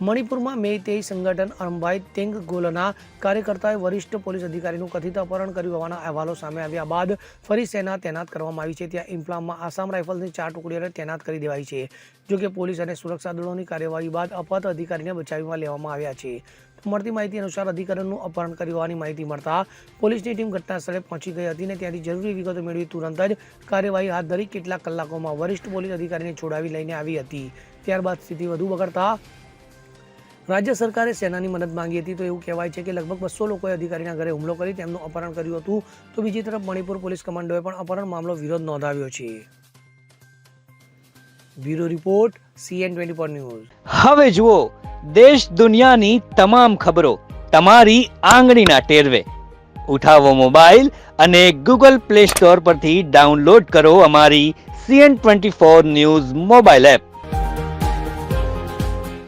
મણિપુરમાં મેઇતેઈ સંગઠન અરંભાઈ તેંગ ગોલના કાર્યકર્તાએ વરિષ્ઠ પોલીસ અધિકારીનું કથિત અપહરણ કર્યું હોવાના અહેવાલો સામે આવ્યા બાદ ફરી સેના તૈનાત કરવામાં આવી છે. ત્યાં ઇમ્ફલામમાં આસામ રાઇફલ્સની ચાર ટુકડીઓને તૈનાત કરી દેવાઈ છે જોકે પોલીસ અને સુરક્ષા દળોની કાર્યવાહી બાદ અપહત અધિકારીને બચાવીમાં લેવામાં આવ્યા છે. મળતી માહિતી અનુસાર અધિકારીનું અપહરણ કર્યું હોવાની માહિતી મળતા પોલીસની ટીમ ઘટના સ્થળે પહોંચી ગઈ હતી અને ત્યાંથી જરૂરી વિગતો મેળવી તુરંત જ કાર્યવાહી હાથ ધરી કેટલાક કલાકોમાં વરિષ્ઠ પોલીસ અધિકારીને છોડાવી લઈને આવી હતી. ત્યારબાદ સ્થિતિ વધુ બગડતા રાજ્ય સરકારે સેનાની મદદ માંગી હતી તો એવું કહેવાય છે કે લગભગ બસો લોકોએ અધિકારીના ઘરે હુમલો કરી તેમનું અપહરણ કર્યું હતું. તો બીજી તરફ મણિપુર પોલીસ કમાન્ડોએ પણ અપહરણ મામલો વિરોધ નોંધાવ્યો છે. Bureau report, CN twenty four news. હવે જુઓ, દેશ દુનિયાની તમામ ખબરો તમારી આંગળીના ટેરવે. ઉઠાવો મોબાઈલ અને ગૂગલ પ્લે સ્ટોર પરથી ડાઉનલોડ કરો અમારી CN twenty four news mobile app.